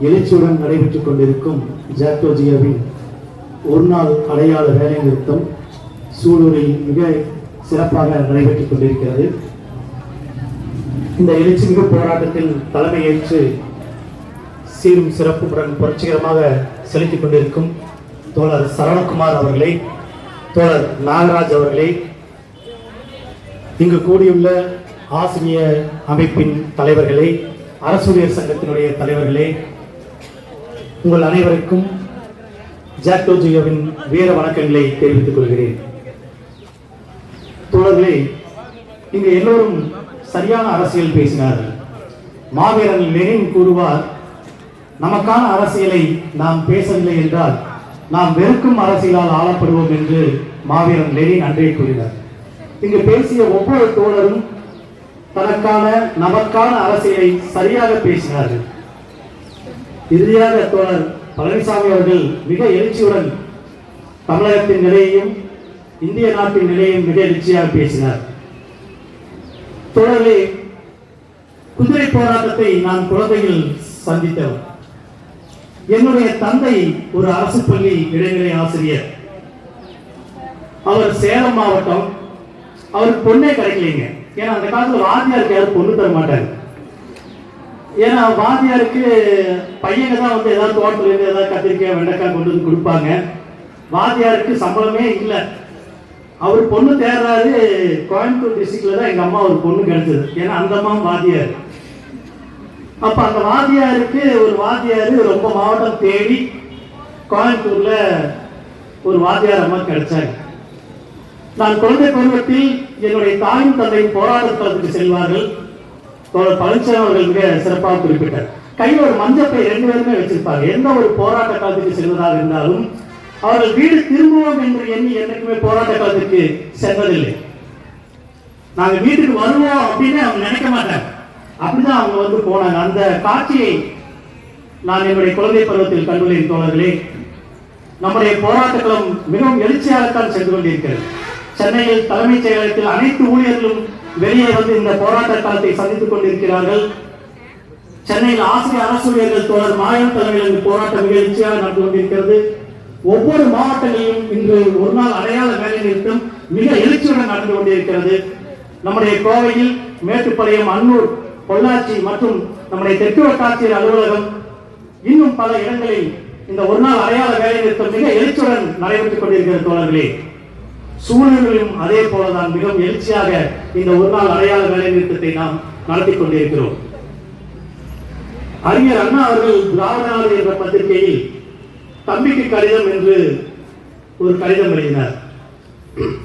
எழுச்சியுடன் நடைபெற்றுக் கொண்டிருக்கும் ஜாக்டோஜியாவின் ஒரு நாள் அடையாள வேலை நிறுத்தம் சூலூரில் மிக சிறப்பாக நடைபெற்றுக் கொண்டிருக்கிறது. இந்த எழுச்சிமிகு போராட்டத்தில் தலைமையேற்று சீரும் சிறப்புடன் புரட்சிகரமாக செலுத்திக் கொண்டிருக்கும் தோழர் சரவணகுமார் அவர்களை தோழர் நாகராஜ் அவர்களே இங்கு கூடியுள்ள ஆசிரிய அமைப்பின் தலைவர்களே அரசூழியர் சங்கத்தினுடைய தலைவர்களே உங்கள் அனைவருக்கும் ஜாக்டோஜியோவின் வீர வணக்கங்களை தெரிவித்துக் கொள்கிறேன். தோழர்களே இங்கு எல்லோரும் சரியான அரசியல் பேசினார்கள். மாவீரன் லெனின் கூறுவார் நமக்கான அரசியலை நாம் பேசவில்லை என்றால் நாம் வெறுக்கும் அரசியலால் ஆளப்படுவோம் என்று மாவீரன் லெனின் அன்றே கூறினார். இங்கு பேசிய ஒவ்வொரு தோழரும் தனக்கான நமக்கான அரசியலை சரியாக பேசினார்கள். இறுதியாக தோழர் பழனிசாமி அவர்கள் மிக எழுச்சியுடன் தமிழகத்தின் நிலையையும் இந்திய நாட்டின் நிலையையும் மிக எழுச்சியாக பேசினார். தோழர்களே குதிரை போராட்டத்தை நான் குழந்தையில் சந்தித்தவர் என்னுடைய தந்தை ஒரு அரசு பள்ளி இடைநிலை ஆசிரியர். அவர் சேலம் மாவட்டம் அவருக்கு பொண்ணே கிடைக்கலைங்க ஏன்னா அந்த காலத்தில் வாத்தியாருக்கு யாரும் பொண்ணு தர மாட்டாங்க ஏன்னா வாத்தியாருக்கு பையங்க தான் வந்து ஏதாவது தோட்டத்தில் இருந்து ஏதாவது கத்திரிக்காய் வெண்டைக்காய் கொண்டு வந்து கொடுப்பாங்க. வாத்தியாருக்கு சம்பளமே இல்லை. அவர் பொண்ணு தேடுறாரு. கோயம்புத்தூர் டிஸ்ட்ரிக்ட்ல தான் எங்க அம்மா ஒரு பொண்ணு கிடைச்சது. ஏன்னா அந்த அம்மா வாத்தியார். அப்ப அந்த வாதியாருக்கு ஒரு வாத்தியார் ரொம்ப மாவட்டம் தேடி கோயம்புத்தூர்ல ஒரு வாத்தியார் அம்மா கிடைச்சாங்க. நான் குழந்தை பருவத்தில் என்னுடைய தாயும் தந்தையும் போராட்டத்தளத்துக்கு செல்வார்கள். தோழர் பழனிசாமி அவர்கள் மிக சிறப்பாக குறிப்பிட்டார். கையில் ஒரு மஞ்சப்பை ரெண்டு பேருமே வச்சிருப்பாங்க. எந்த ஒரு போராட்ட காலத்துக்கு செல்வதாக இருந்தாலும் அவர்கள் வீடு திரும்புவோம் என்று எண்ணி என்றைக்குமே போராட்ட காலத்துக்கு செல்வதில்லை. நாங்க வீட்டுக்கு வருவோம் அப்படின்னு அவங்க நினைக்க மாட்டாங்க. அப்படிதான் அவங்க வந்து போனாங்க. அந்த காட்சியை நான் என்னுடைய குழந்தை பருவத்தில் கண்டுள்ளேன் தோழர்களே. நம்முடைய போராட்டங்களும் மிகவும் எழுச்சியாகத்தான் சென்று கொண்டிருக்கிறது. சென்னையில் தலைமைச் செயலகத்தில் அனைத்து ஊழியர்களும் வெளியே வந்து இந்த போராட்ட காலத்தை சந்தித்துக் கொண்டிருக்கிறார்கள். சென்னையில் ஆசிரியர் அரசூழியர்கள் தொடர் மாநில தலைமையில் போராட்டம் மிக எழுச்சியாக நடந்து கொண்டிருக்கிறது. ஒவ்வொரு மாவட்டங்களிலும் இன்று ஒரு நாள் அடையாள வேலை நிறுத்தம் மிக எழுச்சியுடன் நடந்து கொண்டிருக்கிறது. நம்முடைய கோவையில் மேட்டுப்பாளையம் அன்னூர் பொள்ளாச்சி மற்றும் நம்முடைய தெற்கு வட்டாட்சியர் அலுவலகம் இன்னும் பல இடங்களில் இந்த ஒரு நாள் அடையாள வேலை நிறுத்தம் மிக எழுச்சியுடன் நடைபெற்றுக் கொண்டிருக்கிறது தோழர்களே. சூழல்களிலும் அதே போலதான் மிகவும் எழுச்சியாக இந்த ஒரு நாள் அடையாள வேலை நிறுத்தத்தை நாம் நடத்தி கொண்டிருக்கிறோம். அறிஞர் அண்ணா அவர்கள் திராவிட என்ற பத்திரிகையில் தம்பிக்கு கடிதம் என்று ஒரு கடிதம் எழுதினார்.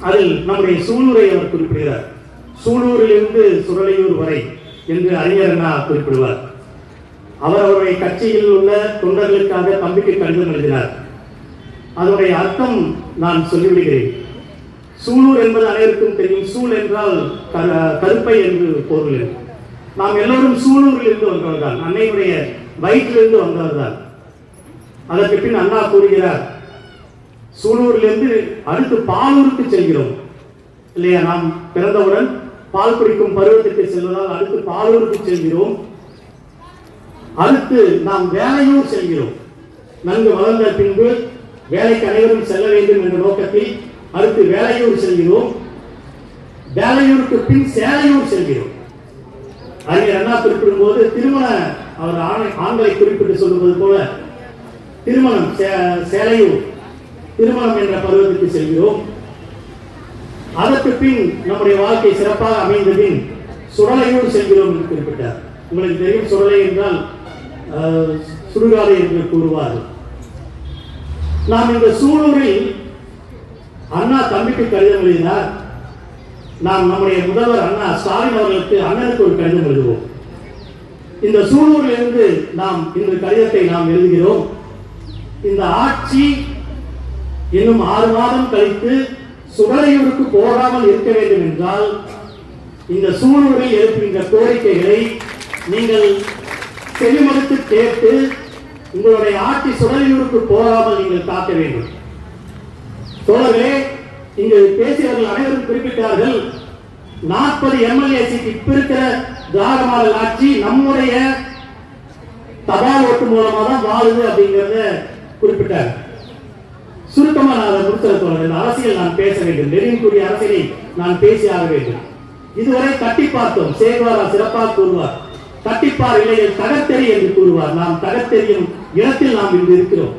அதில் நம்முடைய சூலூரை அவர் குறிப்பிடுகிறார். சூலூரிலிருந்து சுரலையூர் வரை என்று அறிஞர் அண்ணா குறிப்பிடுவார். அவர் அவருடைய கட்சியில் உள்ள தொண்டர்களுக்காக தம்பிக்கு கடிதம் எழுதினார். அதனுடைய அர்த்தம் நான் சொல்லிவிடுகிறேன். சூலூர் என்பது அனைவருக்கும் தெரியும். சூழ் என்றால் கருப்பை என்று பொருள் நாம் எல்லோரும் சூலூரில் இருந்து வந்தவர் அன்னையுடைய வயிற்றிலிருந்து வந்தவர் அதற்கு பின் அண்ணா கூறுகிறார் சூலூரிலிருந்து அடுத்து பாலூருக்கு செல்கிறோம். இல்லையா? நாம் பிறந்தவுடன் பால் குடிக்கும் பருவத்திற்கு செல்வதால் அடுத்து பாலூருக்கு செல்கிறோம். அடுத்து நாம் வேலையூர் செல்கிறோம். நன்கு வளர்ந்த பின்பு வேலைக்கு அனைவரும் செல்ல வேண்டும் என்ற நோக்கத்தில் அடுத்து வேலையூர் செல்கிறோம். வேலையூருக்கு பின் சேலையூர் செல்கிறோம். அறிஞர் அண்ணா குறிப்பிடும் போது திருமண அவர் ஆணை- ஆண்களை குறிப்பிட்டு சொல்லுவது போல திருமணம் சே- சேலையூர் திருமணம் என்ற பருவத்துக்கு செல்கிறோம். அதற்கு பின் நம்முடைய வாழ்க்கை சிறப்பாக அமைந்த பின் சுடலையூர் செல்கிறோம் என்று குறிப்பிட்டார். உங்களுக்கு தெரியும் சுடலை என்றால் சுடுகாடு என்று கூறுவார்கள். நாம் இந்த சூழலில் அண்ணா தம்பிக்கு கடிதம் எழுதினார். நாம் நம்முடைய முதல்வர் அண்ணா ஸ்டாலின் அவர்களுக்கு அண்ணனுக்கு ஒரு கடிதம் எழுதுவோம். இந்த சூழலில் இருந்து நாம் இந்த கடிதத்தை நாம் எழுதுகிறோம். இந்த ஆட்சி இன்னும் ஆறு மாதம் கழித்து சுடலையூருக்கு போகாமல் இருக்க வேண்டும் என்றால் இந்த சூழலில் எழுப்புகின்ற கோரிக்கைகளை நீங்கள் செவிமடுத்து கேட்டு உங்களுடைய ஆட்சி சுடலையூருக்கு போகாமல் நீங்கள் காக்க வேண்டும். தோழர்களே இங்கு பேசியவர்கள் அனைவரும் குறிப்பிட்டார்கள் நாற்பது எம்எல்ஏ சீட் இப்ப இருக்கிற திராவிட மாடல் ஆட்சி நம்முடைய தபால் ஓட்டு மூலமா தான் வாழுது அப்படிங்கறத குறிப்பிட்டார் சுருக்கமா நான் அதை முடித்தல இந்த அரசியல் நான் பேச வேண்டும். நெருங்கக்கூடிய அரசியலை நான் பேசி ஆக வேண்டும். இதுவரை தட்டி பார்த்தோம். சேகுவாரா சிறப்பாக கூறுவார். தட்டிப்பார் இல்லையில் தகத்தெறி என்று கூறுவார். நாம் தகத்தெறியும் இடத்தில் நாம் இன்று இருக்கிறோம்.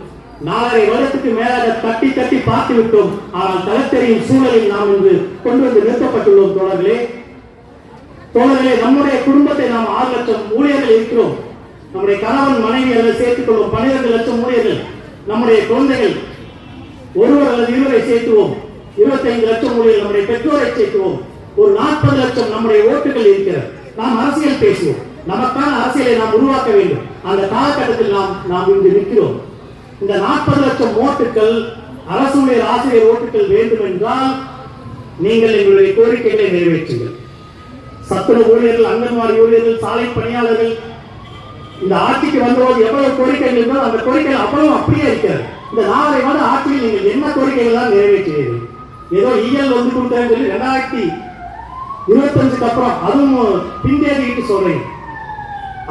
நாலரை வருடத்துக்கு மேலாக தட்டி தட்டி பார்த்து விட்டோம். ஆனால் தகத்தெறியும் சூழலில் நாம் இன்று கொண்டு வந்து நிறுத்தப்பட்டுள்ளோம் தோழர்களே. தோழர்களே நம்முடைய குடும்பத்தை நாம் ஆறு லட்சம் ஊழியர்கள் இருக்கிறோம். நம்முடைய கணவன் மனைவி அல்லது சேர்த்துக் கொள்வோம் பன்னிரண்டு லட்சம் ஊழியர்கள் நம்முடைய குழந்தைகள் ஒருவர் அல்லது இருவரை சேர்த்துவோம். இருபத்தைந்து லட்சம் ஊழியர்கள் நம்முடைய பெற்றோரை சேர்த்துவோம். ஒரு நாற்பது லட்சம் நம்முடைய ஓட்டுகள் இருக்கிறது. நாம் அரசியல் பேசுவோம். நமக்கான அரசியலை நாம் உருவாக்க வேண்டும். அந்த காலகட்டத்தில் நாம் நாம் இங்கு நிற்கிறோம். இந்த நாற்பது லட்சம் ஓட்டுகள் அரசுடைய ஆசிரியர் ஓட்டுகள் வேண்டும் என்றால் நீங்கள் எங்களுடைய கோரிக்கைகளை நிறைவேற்றுங்கள். சத்துணவு ஊழியர்கள் அங்கன்வாடி ஊழியர்கள் சாலை பணியாளர்கள் இந்த ஆட்சிக்கு வந்தபோது எவ்வளவு கோரிக்கைகள் இருந்தோ அந்த கோரிக்கைகள் அவ்வளவு அப்படியே இருக்கிறது. இந்த நாலரை வந்து ஆட்சியில் நீங்கள் என்ன கோரிக்கைகள் தான் நிறைவேற்றினீர்கள் ஏதோ இயல் வந்து கொடுத்தேன்னு சொல்லி ரெண்டாயிரத்தி இருபத்தஞ்சுக்கு அப்புறம் அதுவும் பின்தேதிட்டு சொல்றீங்க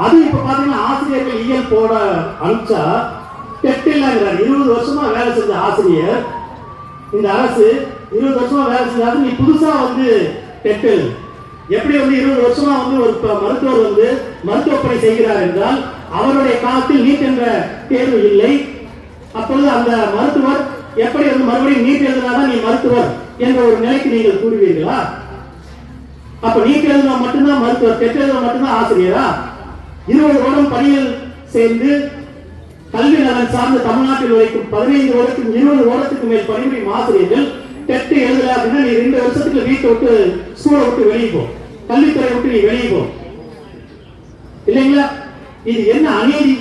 அது இப்ப பாத்தீங்கன்னா ஆசிரியர்கள் இயல் போட அனுப்பிச்சா கெட்டில்லாங்கிறார். இருபது வருஷமா வேலை செஞ்ச ஆசிரியர். இந்த அரசு இருபது வருஷமா வேலை செஞ்சாலும் நீ புதுசா வந்து டெட்டில் எப்படி வந்து இருபது வருஷமா வந்து ஒரு மருத்துவர் வந்து மருத்துவ பணி செய்கிறார் என்றால் அவருடைய காலத்தில் நீட் என்ற தேர்வு இல்லை. அப்பொழுது அந்த மருத்துவர் எப்படி வந்து மறுபடியும் நீட் எழுதினாதான் நீ மருத்துவர் என்ற ஒரு நிலைக்கு நீங்கள் கூறுவீர்களா அப்ப நீட் எழுதினா மட்டும்தான் மருத்துவர் டெட் எழுதினா மட்டும்தான் ஆசிரியரா? இருபது வருடம் பணியில் சேர்ந்து கல்வி நலன் சார்ந்த தமிழ்நாட்டில் உழைக்கும் பதினைந்து வருடத்துக்கு இருபது வருடத்துக்கு மேல் பணிபுரியும் ஆசிரியர்கள் டெட் எழுதல அப்படின்னா நீ ரெண்டு வருஷத்துக்கு வீட்டை விட்டு ஸ்கூலை விட்டு வெளியே போ. கல்வித்துறை விட்டு நீ வெளியே போ. இல்லைங்களா? இது என்ன அநீதி?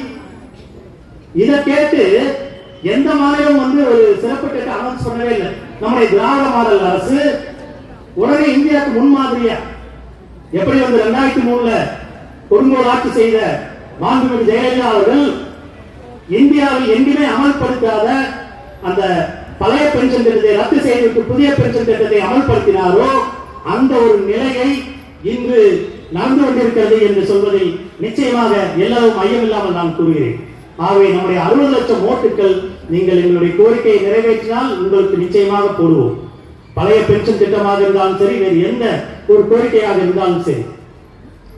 இதை கேட்டு எந்த மாநிலம் வந்து ஒரு சிறப்பு கேட்டு அனௌன்ஸ் பண்ணவே இல்லை. நம்முடைய திராவிட மாடல் அரசு உடனே இந்தியாவுக்கு முன்மாதிரியா? எப்படி வந்து ரெண்டாயிரத்தி மூணுல கொடுங்கோல் ஆட்சி செய்த மாண்புமிகு ஜெயலலிதா அவர்கள் இந்தியாவில் எங்குமே அமல்படுத்தாத அந்த பழைய பென்ஷன் திட்டத்தை ரத்து செய்துவிட்டு புதிய பென்ஷன் திட்டத்தை அமல்படுத்தினாரோ அந்த ஒரு நிலையை இன்று நடந்து கொண்டிருக்கிறது என்று சொல்வதில் நிச்சயமாக எல்லோரும் ஐயமில்லாமல் நான் கூறுகிறேன். ஆகவே நம்முடைய அறுபது லட்சம் ஓட்டுகள் நீங்கள் எங்களுடைய கோரிக்கையை நிறைவேற்றினால் உங்களுக்கு நிச்சயமாக போடுவோம். பழைய பென்ஷன் திட்டமாக இருந்தாலும் சரி வேறு எந்த ஒரு கோரிக்கையாக இருந்தாலும் சரி.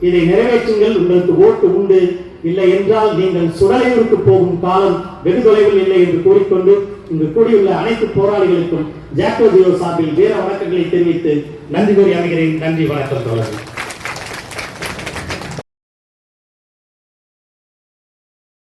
இதை நிறைவேற்றுங்கள் உங்களுக்கு ஓட்டு உண்டு. இல்லை என்றால் நீங்கள் சுடலையூருக்கு போகும் காலம் வெகு தொலைவில் இல்லை என்று கூறிக்கொண்டு இங்கு கூடியுள்ள அனைத்து போராளிகளுக்கும் ஜாக்டோ ஜியோ சார்பில் வீர வணக்கங்களை தெரிவித்து நன்றி கூறி அமைகிறேன். நன்றி வணக்கம் தொடர்பு